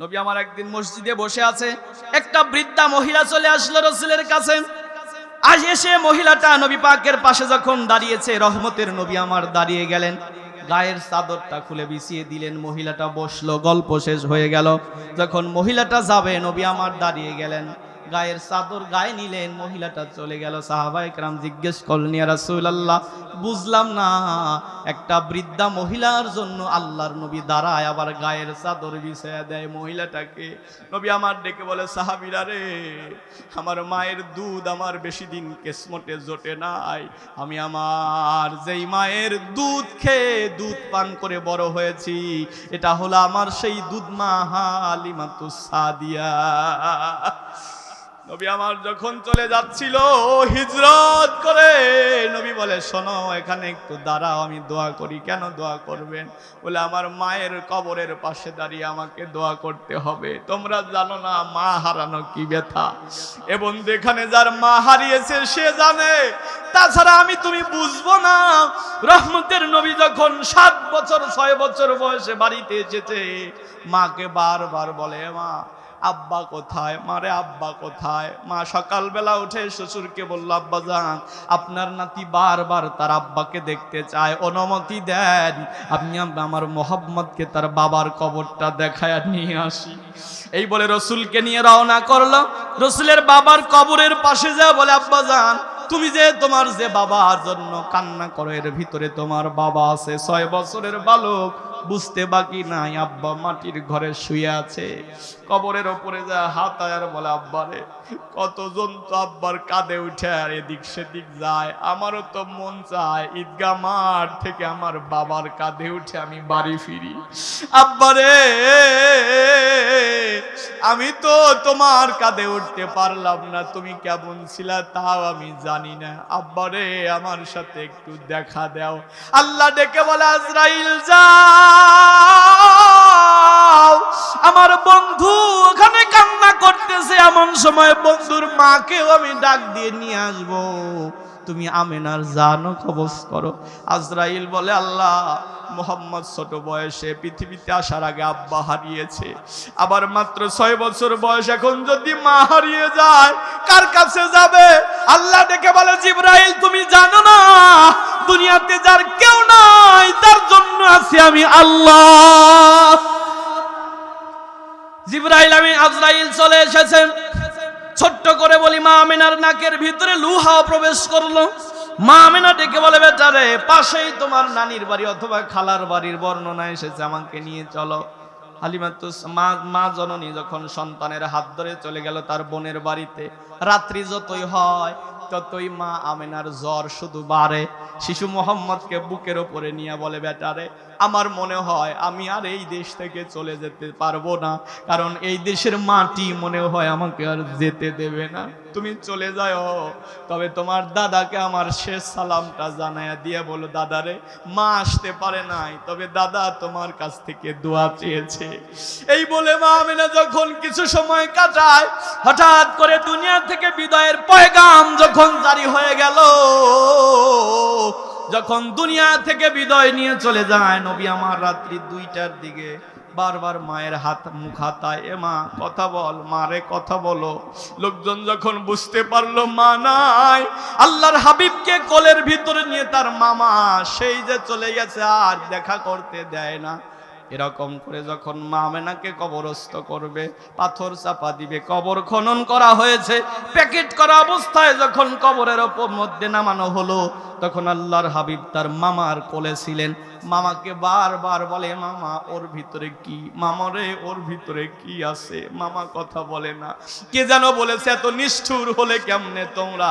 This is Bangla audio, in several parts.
নবী আমার একদিন মসজিদে বসে আছে, একটা বৃদ্ধা মহিলা চলে আসলো রসুলের কাছে। আজ এসে মহিলাটা নবী পাকের পাশে যখন দাঁড়িয়েছে, রহমতের নবী আমার দাঁড়িয়ে গেলেন। গায়ের চাদরটা খুলে বিছিয়ে দিলেন, মহিলাটা বসল, গল্প শেষ হয়ে গেল। যখন মহিলাটা যাবে, নবী আমার দাঁড়িয়ে গেলেন। গায়ের চাদর গায়ে নিলেন, মহিলাটা চলে গেল। সাহাবা একরাম জিজ্ঞেস করলেন রাসূলুল্লাহ, বুঝলাম না, একটা বৃদ্ধা মহিলার জন্য আল্লাহর নবী দাঁড়ায়, আবার গায়ের চাদর বিছায়া দেয় মহিলাটাকে। নবী আমার ডেকে বলে, সাহাবীরা রে, আমার মায়ের দুধ আমার বেশি দিন কেসমটে জোটে নাই। আমি আমার যেই মায়ের দুধ খেয়ে দুধ পান করে বড় হয়েছি, এটা হলো আমার সেই দুধ মা হালিমাতুস সাদিয়া। নবী আমার যখন চলে যাচ্ছিল হিজরত করে, নবী বলে, শোনো, এখানে একটু দাঁড়াও, আমি দোয়া করি। কেন দোয়া করবেন? বলে, আমার মায়ের কবরের পাশে দাঁড়িয়ে আমাকে দোয়া করতে হবে। তোমরা জানো না, মা হারানো কি ব্যথা। এবং যেখানে যার মা হারিয়েছে, সে জানে। তাছাড়া আমি তুমি বুঝব না, রহমতের নবী যখন সাত বছর, ছয় বছর বয়সে বাড়িতে এসেছে, মাকে বারবার বলে, মা আব্বা কোথায়? মারে আব্বা কোথায়? মা সকালবেলা উঠে শ্বশুরকে বলল, আব্বা যান আপনার নাতি বারবার তার আব্বাকে দেখতে চায়। অনুমতি দেন, আপনি আমার মোহাম্মদকে তার বাবার কবরটা দেখায় নিয়ে আসি। এই বলে রসুলকে নিয়ে রওনা করল। রসুলের বাবার কবরের পাশে যা বলে, আব্বা যান তুমি যে তোমার যে বাবার জন্য কান্না করো, এর ভিতরে তোমার বাবা আছে। ছয় বছরের বালক বুঝতে বাকি নাই, আব্বা মাটির ঘরে শুয়ে আছে। কবরের ওপরে যা হাত আয়ার বলে আব্বারে কতজন তো আব্বার কাঁধে উঠে আর এদিক সেদিক যায়। আমারও তো মন চায় ঈদগা মাঠ থেকে আমার বাবার কাঁধে উঠে আমি বাড়ি ফিরি। আব্বারে আমি তো তোমার কাঁধে উঠতে পারলাম না, তুমি কেমন ছিলা তাও আমি জানি না। আব্বারে আমার সাথে একটু দেখা দাও। আল্লাহ ডেকে বলে, আজরাইল আমার বন্ধু ওখানে কান্না করতেছে, এমন সময় বন্ধুর মাকেও আমি ডাক দিয়ে নিয়ে আসব। তুমি আমেনার জানো কবজ করো। আজরাইল বলে, আল্লাহ, মোহাম্মদ ছোট বয়সে পৃথিবীতে আসার আগে আব্বা হারিয়েছে। আবার মাত্র ছয় বছর বয়স, এখন যদি মা হারিয়ে যায়, কার কাছে যাবে? আল্লাহ ডেকে বলে, জিব্রাইল, তুমি জানো না, দুনিয়াতে যার কেউ নাই তার জন্য আছি আমি আল্লাহ। জিব্রাইল আমি আজরাইল চলে এসেছেন। ছোট্ট করে বলি, মা আমিনার নাকের ভিতরে লুহা প্রবেশ করল। মা আমিনা ডেকে বলে বেটারে পাশেই তোমার নানির বাড়ি অথবা খালার বাড়ির বর্ণনা এসেছে, আমাকে নিয়ে চলো। হালিমাতু মা মা জননী যখন সন্তানের হাত ধরে চলে গেল তার বোনের বাড়িতে, রাত্রি যতই হয় ততই মা আমেনার জ্বর শুধু বাড়ে। শিশু মোহাম্মদকে বুকের ওপরে নিয়ে বলে, বেটারে, আমার মনে হয় আমি আর এই দেশ থেকে চলে যেতে পারব না। কারণ এই দেশের মাটি মনে হয় আমাকে আর যেতে দেবে না। তুমি চলে যাও। তবে তোমার দাদাকে আমার শেষ সালামটা জানায়া দিয়ে বলো, দাদারে, মা আসতে পারে নাই। তবে দাদা তোমার কাছ থেকে দোয়া চেয়েছে। এই বলে মা আমিনা যখন কিছু সময় কাটায়, হঠাৎ করে দুনিয়া থেকে বিদায়ের পয়গাম যখন জারি হয়ে গেল, যখন দুনিয়া থেকে বিদায় নিয়ে চলে যায়, নবী আমার রাত্রি দুইটার দিকে বারবার মায়ের হাত, মুখ হাতায়, এ মা, কথা বল মারে কথা বলো। লোকজন যখন বুঝতে পারল মা নাই, আল্লাহর হাবিবকে কোলের ভিতরে নিয়ে তার মামা সেই যে চলে গেছে, আর দেখা করতে দেয় না। এরকম করে যখন মামেনাকে কবরস্থ করবে, পাথর চাপা দিবে, কবর খনন করা হয়েছে, প্যাকেট করা অবস্থায় যখন কবরের ওপর মধ্যে নামানো হলো তখন আল্লাহর হাবিব তার মামার কোলে ছিলেন। মামাকে বারবার বলে, মামা, ওর ভিতরে কি? মামারে ওর ভিতরে কি আছে? মামা কথা বলে না। কে যেন বলেছে, এত নিষ্ঠুর হলে কেমনে তোমরা?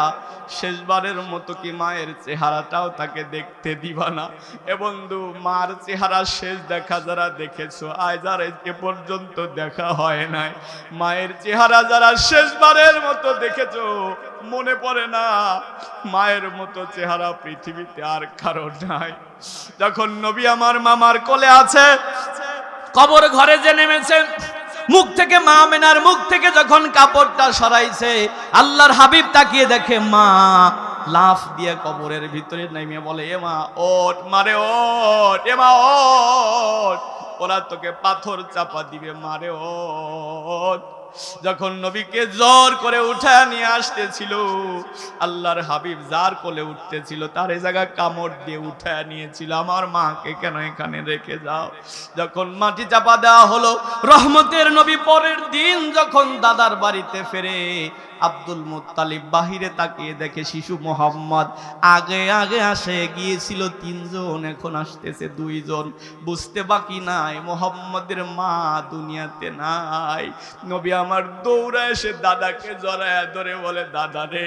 শেষবারের মতো কি মায়ের চেহারাটাও তাকে দেখতে দিবা না? এ বন্ধু, মার চেহারা শেষ দেখা যারা দেখেছ, আয় যারা এ পর্যন্ত দেখা হয় নাই, মায়ের চেহারা যারা শেষবারের মতো দেখেছ মনে পড়ে না, মায়ের মতো চেহারা পৃথিবীতে আর কারও নাই। যখন নবী আমার মামার কোলে আছে, কবর ঘরে যে নেমেছেন মুখ থেকে মা মেনার মুখ থেকে যখন কাপড়টা সরাইছে, আল্লাহর হাবিব তাকিয়ে দেখে, মা লাফ দিয়ে কবরের ভিতরে নেমে বলে, এ মা ওট মারে ওট এ মা ওট ওরা তোকে পাথর চাপা দিবে, মারে ও যখন নবীকে জোর করে উঠায় নিয়ে আসতেছিল, আল্লাহর হাবিব যার কোলে উঠতেছিল, তার জায়গা কামড় দিয়ে উঠায় নিয়েছিল, আমার মাকে কেন এখানে রেখে যাও? যখন মাটি চাপা দেওয়া হলো, রহমতের নবী পরের দিন যখন দাদার বাড়িতে ফেরে, আব্দুল মুত্তালিব বাহিরে তাকিয়ে দেখে শিশু মোহাম্মদ আগে আগে আসে গিয়েছিল, তিনজন এখন আসতেছে দুইজন। বুঝতে বাকি নাই, মোহাম্মদের মা দুনিয়াতে নাই। নবী আমার দৌড়া এসে দাদাকে জড়ায় ধরে বলে, দাদা রে,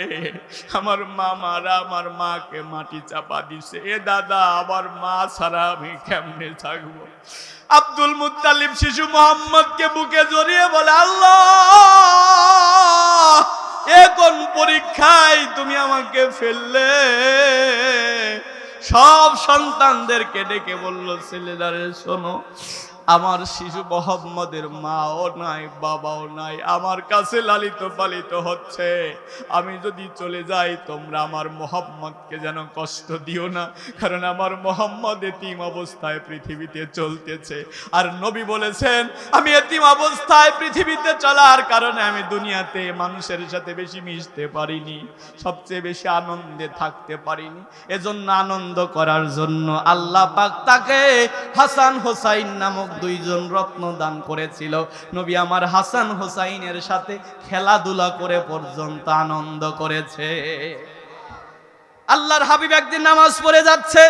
আমার মামারা আমার মাকে মাটি চাপা দিছে। এ দাদা, আমার মা ছাড়া আমি কেমনে থাকব? আব্দুল মুত্তালিব শিশু মোহাম্মদকে বুকে জড়িয়ে বলে, আল্লাহ, এ কোন পরীক্ষায় তুমি আমাকে ফেললে? সব সন্তানদেরকে ডেকে বলল ছেলেদারে শোনো আমার শিশু মোহাম্মদের মাও নাই, বাবাও নাই, আমার কাছে লালিত পালিত হচ্ছে। আমি যদি চলে যাই, তোমরা আমার মোহাম্মদকে যেন কষ্ট দিও না, কারণ আমার মোহাম্মদ এতিম অবস্থায় পৃথিবীতে চলতেছে। আর নবী বলেছেন, আমি এতিম অবস্থায় পৃথিবীতে চলার কারণে আমি দুনিয়াতে মানুষের সাথে বেশি মিশতে পারিনি, সবচেয়ে বেশি আনন্দে থাকতে পারিনি। এজন্য আনন্দ করার জন্য আল্লাহ পাক তাকে হাসান হোসাইন নামক দুইজন রত্ন দান করেছিল। নবী আমার হাসান হোসাইনের সাথে খেলাধুলা করে পর্যন্ত আনন্দ করেছে। আল্লাহর হাবিব একদিন নামাজ পড়ে যাচ্ছে।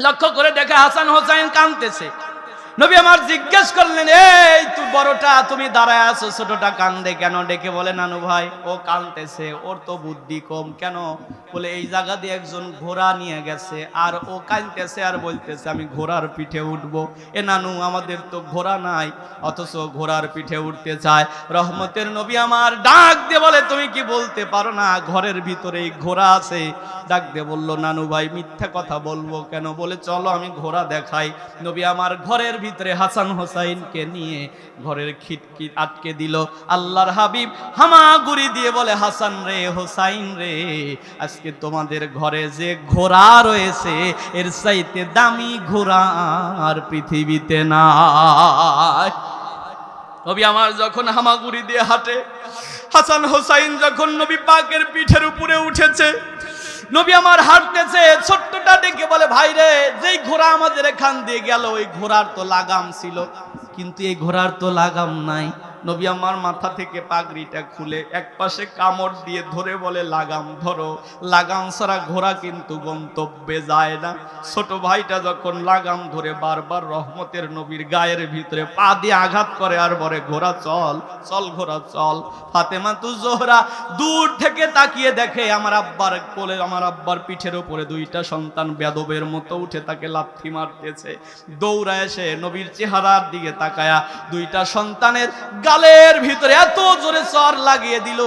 লক্ষ্য করে দেখে হাসান হোসাইন কাঁদতেছে। নবী আমার জিজ্ঞেস করলেন, এই তুই বড়টা, তুমি দাঁড়ায় আছো, ছোটটা কান্দে কেন? ডেকে বলে, নানু ভাই, ও কাঁদতেছে, ওর তো বুদ্ধি কম কেন? বলে, এই জায়গা দিয়ে একজন ঘোড়া নিয়ে গেছে, আর ও কাঁদতেছে আর বলতেছে, আমি ঘোড়ার পিঠে উঠবো। এ নানু, আমাদের তো ঘোড়া নাই, অথচ ঘোড়ার পিঠে উঠতে চায়। রহমতের নবী আমার ডাক দিয়ে বলে, তুমি কি বলতে পারো না, ঘরের ভিতরে ঘোড়া আছে? ডাক দিয়ে বলল, নানু ভাই, মিথ্যা কথা বলব কেন? বলে, চলো, আমি ঘোড়া দেখাই। নবী আমার ঘরের ভিতরে হাসান হোসাইনকে নিয়ে ঘরের খিটকি আটকে দিল। আল্লাহর হাবিব হামাগুড়ি দিয়ে বলে, হাসান রে, হোসাইন রে, আজকে তোমাদের ঘরে যে ঘোড়া রয়েছে, এর চাইতে দামি ঘোড়া আর পৃথিবীতে না নবী আমার যখন হামাগুড়ি দিয়ে হাঁটে, হাসান হোসাইন যখন নবী পাকের পিঠের উপরে উঠেছে নবী আমার হাঁটতেছে, ছোট্টটা ডেকে বলে, ভাই রে, যেই ঘোড়া আমাদের এখান দিয়ে গেল, ওই ঘোড়ার তো লাগাম ছিল। কিন্তু এই ঘোড়ার তো লাগাম নাই। নবী আমার মাথা থেকে পাগড়িটা খুলে এক পাশে কামড় দিয়ে ধরে বলে, লাগাম ধরো, লাগাম ছাড়া ঘোড়া কিন্তু গন্তব্যে যায় না। ছোট ভাইটা যখন লাগাম ধরে বারবার রহমতের নবীর গায়ের ভিতরে পা দিয়ে আঘাত করে আর বলে, ঘোড়া চল চল ঘোড়া চল। ফাতেমা তু জোহরা দূর থেকে তাকিয়ে দেখে আমার আব্বার কোলে, আমার আব্বার পিঠের উপরে দুইটা সন্তান বেদবের মতো উঠে তাকে লাথি মারতেছে। দৌড়ায় এসে নবীর চেহারার দিকে তাকায়া দুইটা সন্তানের গালের ভিতরে এত জোরে চর লাগিয়ে দিল।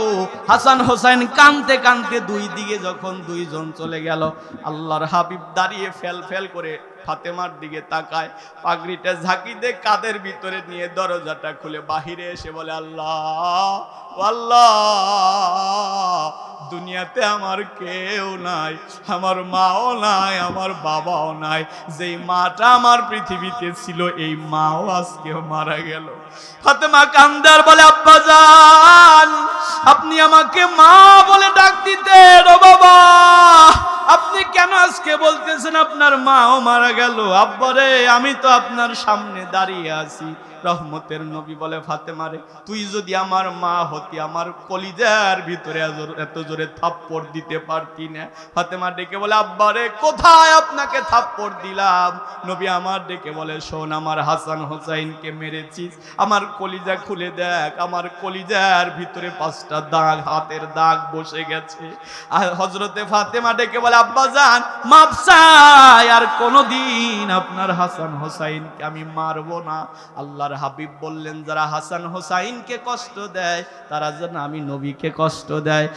হাসান হোসেন কানতে কানতে দুই দিকে যখন দুইজন চলে গেল, আল্লাহর হাবিব দাঁড়িয়ে ফেল ফেল করে ফাতেমার দিকে তাকায়, পাগড়িটা ঝাঁকি দিয়ে কাদের ভিতরে নিয়ে দরজাটা খুলে বাহিরে এসে বলে, আল্লাহ আল্লাহ দুনিয়াতে আমার কেউ নাই, আমার মাও নাই, আমার বাবাও নাই। যেই মাটা আমার পৃথিবীতে ছিল, এই মাও আজকেও মারা গেল। ফাতেমা কান্দার বলে, আব্বা যান আপনি আমাকে মা বলে ডাক দিতেন, ও বাবা। আপনি কেন আজকে বলতেছেন আপনার মাও মারা গেল? আব্বারে আমি তো আপনার সামনে দাঁড়িয়ে আছি। রহমতের নবী বলে ফাতেমারে তুই যদি আমার মা হতি, আমার কলিজার ভিতরে এত- জোরে থাপ্পড় দিতে পারতি না। ফাতেমা ডেকে বলে আব্বারে কোথায় আপনাকে থাপ্পড় দিলাম? নবী আমার ডেকে বলে, শোন, আমার হাসান হোসাইনকে মেরেছিস, আমার কলিজা খুলে দেখ, আমার কলিজার ভিতরে পাঁচটা দাগ, হাতের দাগ বসে গেছে। আর হজরতে ফাতেমা ডেকে বলে, আব্বা যান, মাপ চাই, আর কোনোদিন আপনার হাসান হোসাইনকে আমি মারবো না। হাবিব বললেন যারা হাসান হোসাইনকে কষ্ট দেয় তারা যেন আমি নবীকে কষ্ট দেয়।